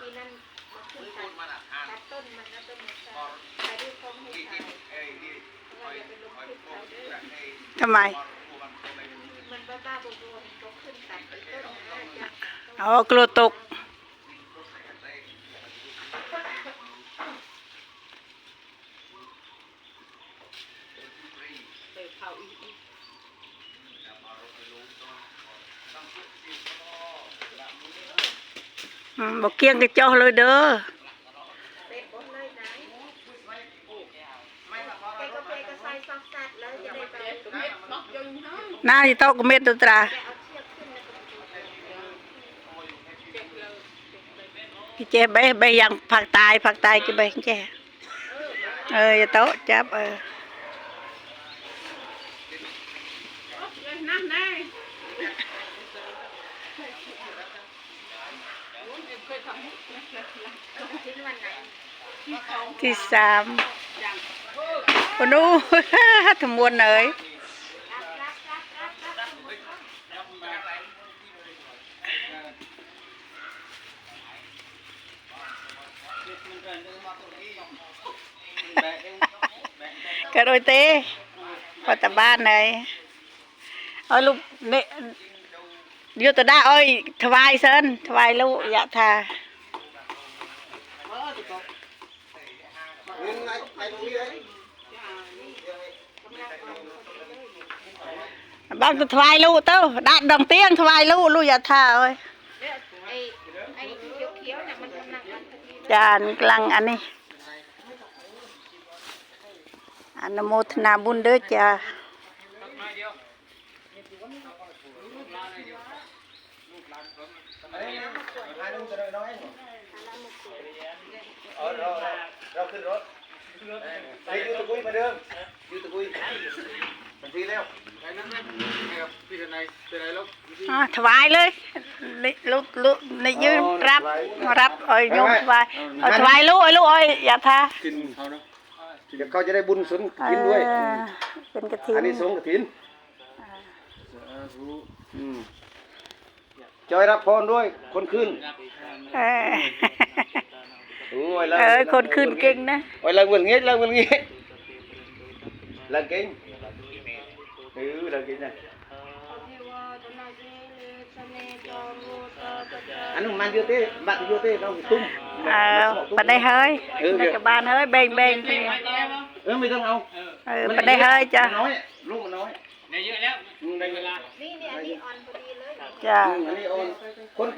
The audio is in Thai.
ปีนั้นมาขึ้นตัดดมันตัดต้นมันแล้วต้นมันพอใส่ด้วยคงให้ที่ใส่ที่เอ้ยที่คอยคอยพวกแบบไอ้ทำไมพอพวกมันก็ไม่มันบ้าบ้าๆบอๆมันก็ขึ้นตัดไปต้นนะจะอ๋อกลัวตกเขาอีกอืม บอกเกี้ยงกระจาะเลยเด้อน่าจะต้องกเม็ดตัวตราเจ๊ไปไปยังผักตายผักตายกี่ใบเจ๊เออจะโต๊ะจับเออ ที่สามโอ้นู้ทมวนเอ๋ยรับรับรับรับรับกระโดยเต้พอตะบ้านไหนเอาลูกเนี่ยเดี๋ยวตัวได้เอ้ยถวายเซินถวายลูกอยะทา ไงไอ้ตรงนี้เลย บานตัวถวายลูกเต้าดัดดองเตี้ยงถวายลูกลูกอยะทาเอ้ยเอ้ยจานกลังอันนี้อนุโมทนาบุญเด้อจ้าเออ เราเราขึ้นรถไปยูตะกุยมาเดิมยูตะกุยมันทีแล้วไปนั่งนั่งครับพี่ทนายเป็นไรลูกอ่าถวายเลยลิลูกลูกในยืนรับรับเอ้ยโยมถวายเอาถวายลูกเอ้ยลูกเอ้ยอย่าทากินเขาเนาะเดี๋ยวเขาจะได้บุญสุนกินด้วยเออเป็นกระถินอันนี้สงกระถินอืมจอยรับพรด้วยคนขึ้น เออโอ้ยแล้วเออคนขึ้นเก่งนะโอ้ยแล้วเงินเงี้ยแล้วเงินเงี้ยแล้วเก่งเออแล้วเก่งนะอันนู้นมันเยอะเต้บัตรเยอะเต้เราตุ้มเออปะได้เฮ้ยเออในกระบาลเฮ้ยเบ่งเบ่งเออไม่ต้องเอาเออปะได้เฮ้ยจ้ะมันน้อยลูกมันน้อยในเยอะแล้วอืมได้เวลานี่เนี่ยอันนี้อ่อนพอดีเลย จ้ะอืมอันนี้โอนคน